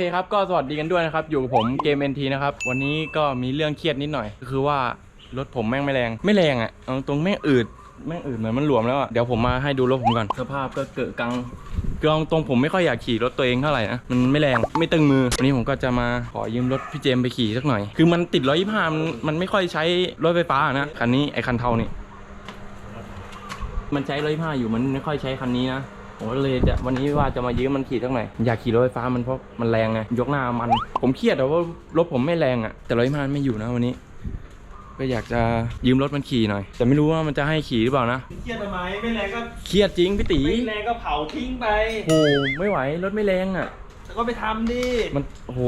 เคครับก็สวัสดีกันด้วยนะครับ อยู่กับผมเกม NT นทีนะครับ วันนี้ก็มีเรื่องเครียดนิดหน่อย ก็คือว่ารถผมแม่งไม่แรงไม่แรงอะ่ะเอาตรงแม่งอืดแม่งอืดเหมือนมันหลวมแล้วอะ่ะเดี๋ยวผมมาให้ดูรถผมก่อนสภาพก็เกิดกังคือเอาตรงผมไม่ค่อยอยากขี่รถตัวเองเท่าไหร่นะมันไม่แรงไม่ตึงมือ วันนี้ผมก็จะมาขอยืมรถพี่เจมไปขี่สักหน่อย คือมันติดร้อยยี่ห้ามันมันไม่ค่อยใช้รถไฟฟ้านะคันนี้ไอ้คันเทานี่มันใช้ร้อยห้าอยู่มันไม่ค่อยใช้คันนี้นะ ผมก็เลยจะวันนี้ว่าจะมายืมมันขี่สักหน่อยอยากขี่รถไฟฟ้ามันเพราะมันแรงไงยกหน้ามัน ผมเครียดแต่ว่ารถผมไม่แรงอะ แต่ร้อยห้าไม่อยู่นะวันนี้ ก็อยากจะยืมรถมันขี่หน่อย แต่ไม่รู้ว่ามันจะให้ขี่หรือเปล่านะเครียดทำไมไม่แรงก็เครียดจริงพี่ตีไม่แรงก็เผาทิ้งไปโอ้ไม่ไหวรถไม่แรงอะแล้วก็ไปทำดิมันโอ้โห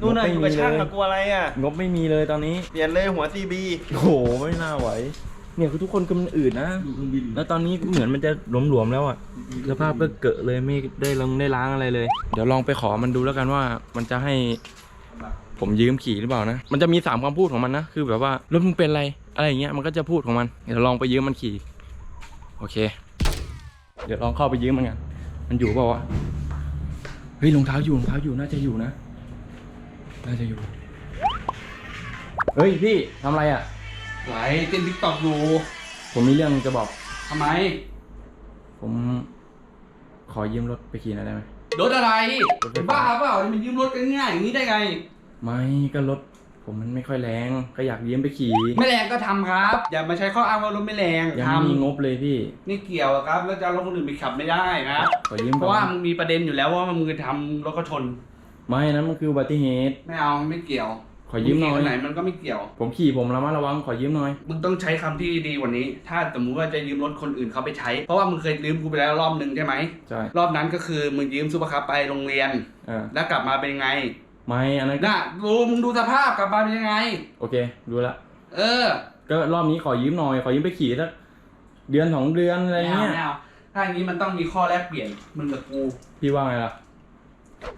นู่นน่ะงอบยู่ไม่กับมีช่างเลอะยกลัวอะไรอะงบไม่มีเลยตอนนี้เปลี่ยนเลยหัวซีบีโอ้โหไม่น่าไหว เนี่ยคือทุกคนคือมันอืดนะแล้วตอนนี้เหมือนมันจะหลวมๆแล้วอะ สภาพก็เกอะเลยไม่ได้ลงได้ล้างอะไรเลย เดี๋ยวลองไปขอมันดูแล้วกันว่ามันจะให้ผมยืมขี่หรือเปล่านะ มันจะมีสามคำพูดของมันนะ คือแบบว่ารถมึงเป็นอะไรอะไรอย่างเงี้ย มันก็จะพูดของมัน เดี๋ยวลองไปยืมมันขี่ โอเค เดี๋ยวลองเข้าไปยืมมันกัน มันอยู่เปล่าวะ เฮ้ยรองเท้าอยู่รองเท้าอยู่น่าจะอยู่นะ น่าจะอยู่ เฮ้ยพี่ทำอะไรอะ ไหลเต้นทิกตอกอยู่ผมมีเรื่องจะบอก ทำไม ผมขอยืมรถไปขี่หน่อยได้ไหม รถอะไรรถไฟฟ้า บ้าเปล่ามันยืมรถกันง่ายอย่างนี้ได้ไง ไม่ก็รถผมมันไม่ค่อยแรง ก็อยากยืมไปขี่ไม่แรงก็ทำครับ อย่ามาใช้ข้ออ้างว่ารถไม่แรงยังทไม่มีงบเลยพี่ำนี่เกี่ยวอะครับ แล้วจะเอารถคนอื่นไปขับไม่ได้ครับขอยืมเพก่ราะอว่านมึงมีประเด็นอยู่แล้วว่ามึงจะทำรถก็ชน ไม่นั้นมันคืออุบัติเหตุ ไม่เอาไม่เกี่ยว ขอยืมหน่องขี่ยคัไหนมันก็ไม่เกี่ยว ผมขี่ผมระมัดระวังขอยืมหน่อย มึงต้องใช้คำที่ดีกว่านี้ ถ้าสมมติว่าจะยืมรถคนอื่นเขาไปใช้ เพราะว่ามึงเคยยืมกูไปแล้วรอบหนึ่งใช่ไหมใช่ รอบนั้นก็คือมึงยืมซูเปอร์คัพไปโรงเรียนอ่าแล้วกลับมาเป็นยังไง ไม่อันนั้นก็น่ะดูมึงดูสภาพกลับมาเป็นยังไง โอเค ดูละ เออ ก็รอบนี้ขอยืมหน่อย ขอยืมไปขี่สักเดือนสองเดือนอะไรไม่เอาเงี้ยไม่เอาถ้าอย่างนี้มันต้องมีข้อแลกเปลี่ยนมึงกับกู พี่ว่าไงล่ะ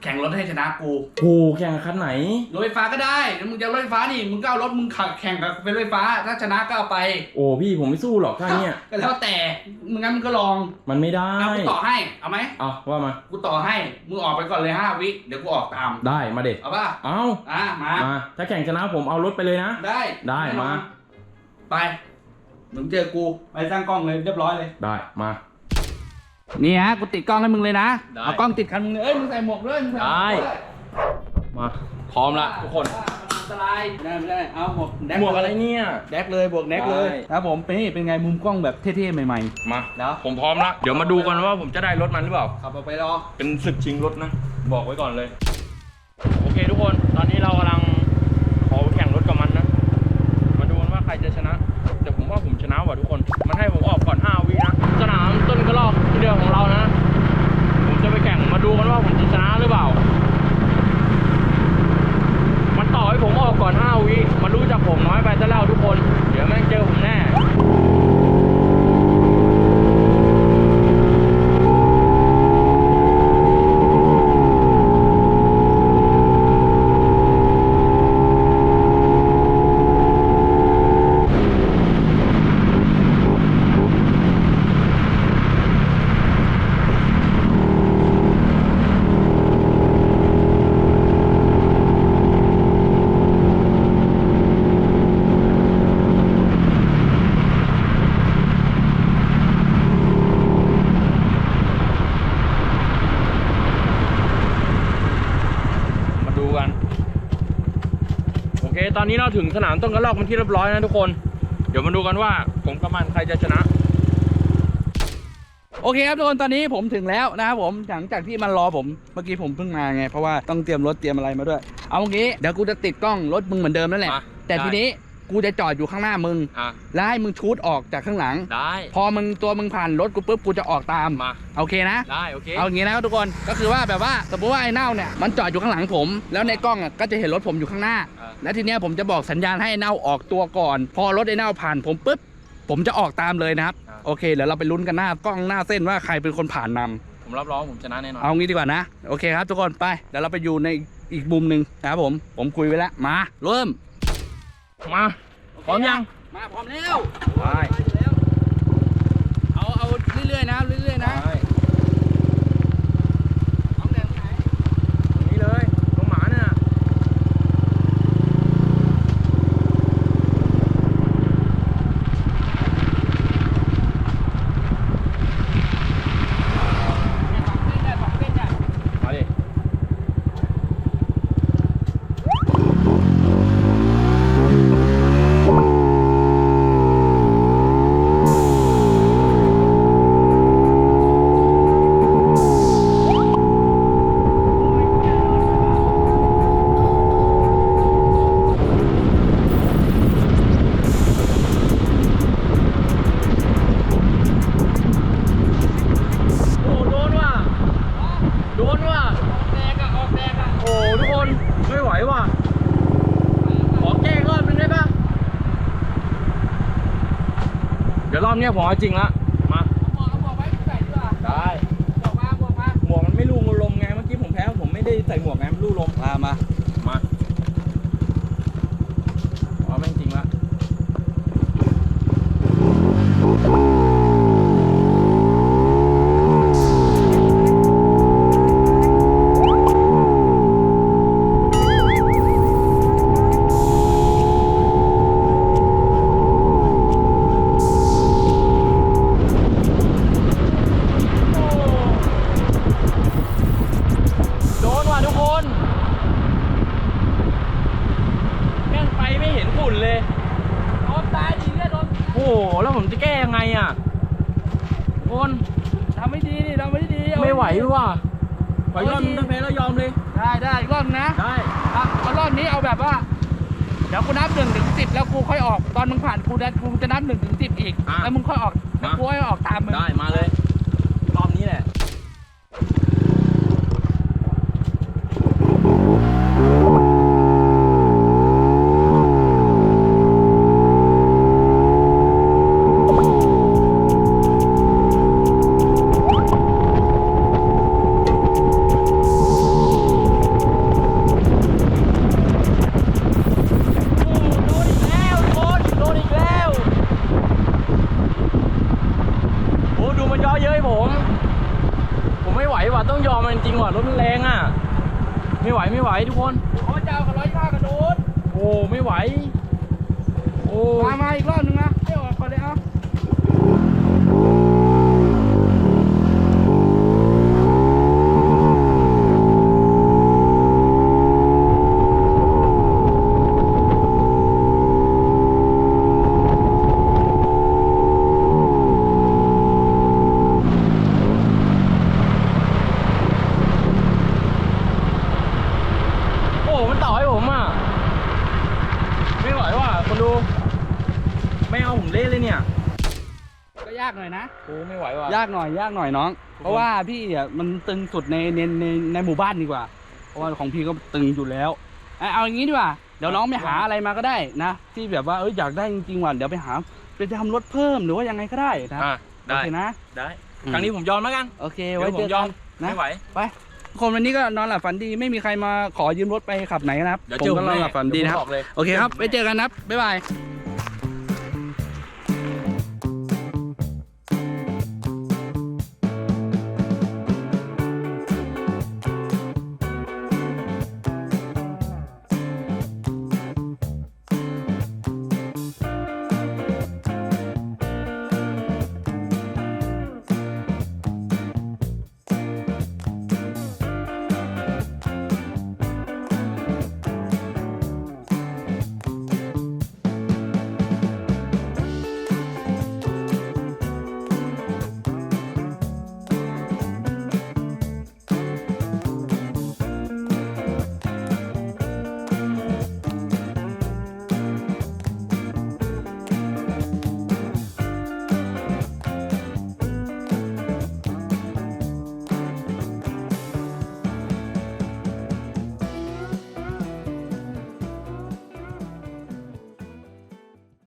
แข่งรถให้ชนะกูโอ้แข่งกับคันไหน รถไฟฟ้าก็ได้แล้วมึงจะรถไฟฟ้านี่ มึงก็เอารถมึงขับแข่งกับเป็นรถไฟฟ้า ถ้าชนะก็เอาไป โอ้พี่ผมไม่สู้หรอกท่าเนี้ยก็แล้วแต่ มึงงั้นมึงก็ลองมันไม่ได้เอากูต่อให้ เอาไหม เอาว่ามา กูต่อให้ มึงออกไปก่อนเลยห้าวิ เดี๋ยวกูออกตาม ได้มาเด็ดเอาป่ะ เอาอะ มา มา ถ้าแข่งชนะผมเอารถไปเลยนะ ได้ได้แน่นอนมา ไป มึงเจอกู ไปสร้างกล้องเลยเรียบร้อยเลย ได้มา นี่ฮะกูติดกล้องให้มึงเลยนะ ได้ เอากล้องติดคันมึงเลยเอ้ยมึงใส่หมวกเลยมึงใส่หมวกได้เลยมาพร้อมละทุกคนอันตรายไม่ได้ไม่ได้เอาหมวกแดกหมวกอะไรเนี่ย แดกเลยบวกแดกเลยได้ ครับผมเป็นนี่เป็นไงมุมกล้องแบบเท่ๆใหม่มาๆแล้วผมพร้อมละเดี๋ยวมาดูกันว่าผมจะได้รถมันหรือเปล่า ขับออกไปรอเป็นศึกชิงรถนะ บอกไว้ก่อนเลย โอเคทุกคนตอนนี้เรากำลังขอแข่งรถกับมันนะ มาดูกันว่าใครจะชนะ แต่ผมว่าผมชนะว่ะทุกคน มันให้ผมออกก่อน 5 วินะสนามต้นก ระรอบที่เดิมของเรานะ ผมจะไปแข่งมาดูกันว่าผมจะชนะหรือเปล่า มันต่อให้ผมออกก่อน 5 วิมันรู้จักผมน้อยไปซะแล้วทุกคน เดี๋ยวแม่งเจอผมแน่ มาดูกัน โอเค ตอนนี้เราถึงสนามต้นกระรอกมันที่เรียบร้อยนะทุกคน เดี๋ยวมาดูกันว่าผมกับมันใครจะชนะ โอเคครับทุกคนตอนนี้ผมถึงแล้วนะครับผมหลังจากที่มันรอผมเมื่อกี้ผมเพิ่งมาไงเพราะว่าต้องเตรียมรถเตรียมอะไรมาด้วย เอางี้เดี๋ยวกูจะติดกล้องรถมึงเหมือนเดิมนั่นแหละ มาแต่ได้ ทีนี้ กูจะจอดอยู่ข้างหน้ามึง อะแล้วให้มึงชูดออกจากข้างหลัง ได้ พอมึงตัวมึงผ่านรถกูปุ๊บกูจะออกตามมา โอเคนะ ได้โอเค เอาอย่างนี้นะครับทุกคน ก็คือว่าแบบว่าสมมติว่าไอ้เน่าเนี่ยมันจอดอยู่ข้างหลังผม แล้วในกล้องอะก็จะเห็นรถผมอยู่ข้างหน้า อ่า แล้วทีเนี้ยผมจะบอกสัญญาณให้ไอ้เน่าออกตัวก่อน พอรถไอ้เน่าผ่านผมปุ๊บผมจะออกตามเลยนะครับโอเคเดี๋ยวเราไปลุ้นกันหน้ากล้องหน้าเส้นว่าใครเป็นคนผ่านนำ ผมรับรองผมชนะแน่นอน เอางี้ดีกว่านะ โอเคครับทุกคนไปเดี๋ยวเราไปอยู่ในอีกมุมหนึ่งนะครับผม ผมคุยไว้แล้ว มา เริ่ม มาพร้อมยัง มาพร้อมแล้ว ไป ยวรอบเนี้ยผมเอาจริงละมาหมวกเอาหมวกไว้ใส่ดีกว่าได้หมวกมาหมวกมาหมวกมันไม่รูลมไงเมื่อกี้ผมแพ้ผมไม่ได้ใส่หมวกไงมันรูลม มามามาเอา หแล้วผมจะแก้ยังไงอะทุกคนทำไม่ดีนี่ทำไม่ดีเอาไม่ไหวว่ะขอยอมมึงต้องแพ้แล้วยอมเลย ได้ได้อีกรอบนะได้อะเอารอบนี้เอาแบบว่า เดี๋ยวกูนับหนึ่งถึงสิบแล้วกูค่อยออก ตอนมึงผ่านกูนะกูจะนับหนึ่งถึงสิบอีก อะ แล้วมึงค่อยออกแล้วมากูค่อยออกตามมึง ได้มาเลย รอบนี้แหละ อ้ดูมันย่อเย้ยผม ผมไม่ไหวว่ะต้องยอมมันจริงว่ะรถมันแรงอะ ไม่ไหวไม่ไหวทุกคนโอ้เจ้ากับร้อยห้ากระโดดโอ้ไม่ไหว โอ้ มามาอีกรอบหนึงนะให้ออกก่อนเลยเอา โอ้มันต่อให้ผมอะ ไม่ไหวว่ะคนดู ไม่เอา ผมเละเลยเนี่ย ก็ยากหน่อยนะ โอ้ไม่ไหวว่ะ ยากหน่อยยากหน่อยน้อง เพราะว่าพี่อะมันตึงสุดในในในในหมู่บ้านดีกว่า เพราะว่าของพี่ก็ตึงอยู่แล้วอะเอาอย่างนี้ดีกว่า เดี๋ยวน้องไปหาอะไรมาก็ได้นะ ที่แบบว่าเอ้ยอยากได้จริงๆว่ะเดี๋ยวไปหาไปทำรถเพิ่มหรือว่ายังไงก็ได้นะอะโอได้ เคนะ ได้ อืม ครั้งนี้ผมยอมแล้วกัน โอเคเดี๋ไว้ยวผเจมอยกัอนมนะไม่ไหวคนวันนี้ก็นอนหลับฝันดีไม่มีใครมาขอยืมรถไปขับไหนนะครับเดี๋ยวผมเจอก็นอนหลับฝันดีนะครับ เยวผมบอกเลย โอเคครับไว้เจอกันนะครับ บ๊ายบาย